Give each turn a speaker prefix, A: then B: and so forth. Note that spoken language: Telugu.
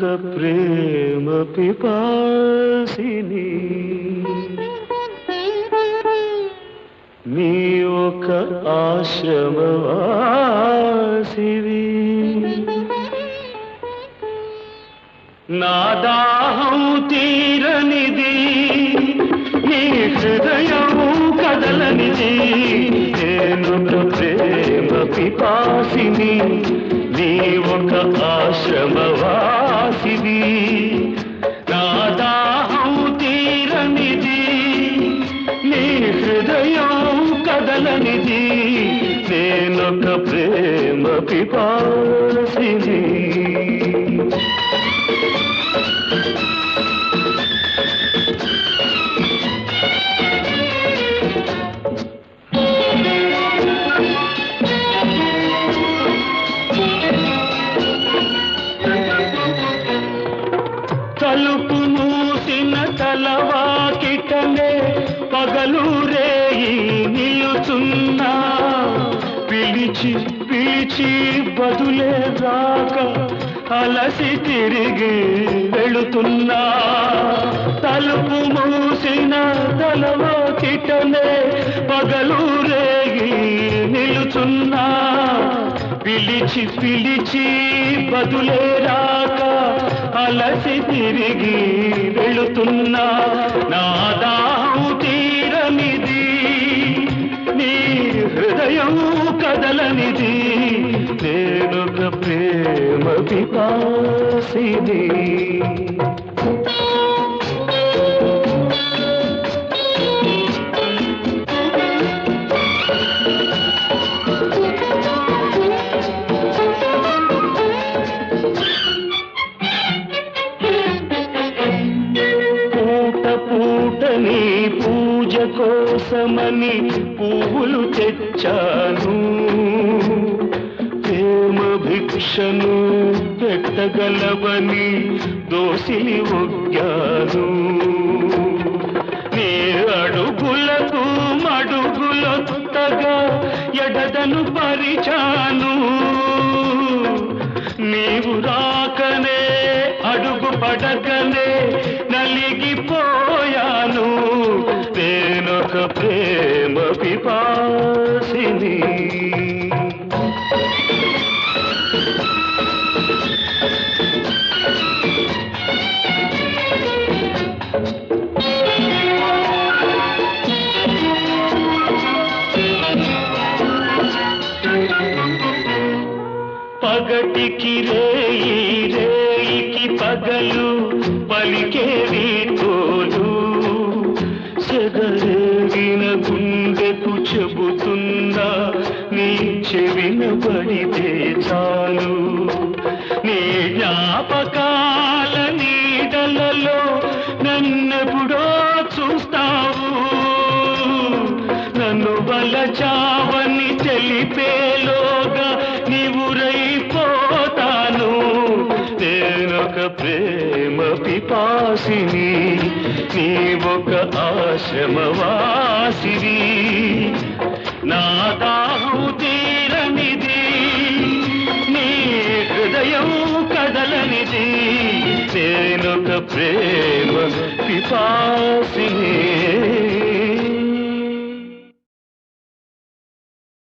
A: నేనొక ప్రేమ పిపాసిని. నీ ఒక ఆశ్రమవాసివి. నా దాహం తీరనిది నీ హృదయం కదలనిది నేను ప్రేమ పిపాసిని. నీ ఒక ఆశ్రమవాసివి. నా దాహం తీరనిది నీ హృదయం కదలనిది. నేనొక ప్రేమ పిపాసిని. నిలుచున్నా. పిలిచి పిలిచి బదులే రాక అలసి తిరిగి వెళుతున్నా. తలుపు మూసిన తలవాకిటనే పగలు రేగి నిలుచున్నా. పిలిచి పిలిచి బదులే రాక అలసి తిరిగి వెళుతున్నా. నాదా హృదయం కదలనిది. నేనొక ప్రేమ పిపాసిది పూజ కోసమని పువ్వులు తెచ్చాను. ప్రేమ భిక్షను పెట్టగలవని దోసిలి ఒగ్గాను. నే అడుగులకు మడుగులొత్తగా ఎడదను పరిచాను. నీవు రాకనే అడుగు పడకనే నలిగిపో ప్రేమ పిపాసిని. పగటికి రేయి రేయికి పగలు పలికేవి తోలు గుండెకు చెబుతుందా నీ చెవినబడితే చాలు. నీ జ్ఞాపకాల నీడలలో నన్నెప్పుడో చూస్తావు. నన్ను వలచావని తెలిపేలోగా నీవురైపోతాను నేనొక ప్రే పిపాసిని నీవొక ఒక ఆశ్రమవాసిని. నా దాహం తీరనిది నీ హృదయం కదలనిది. నేనొక ప్రేమ పిపాసిని.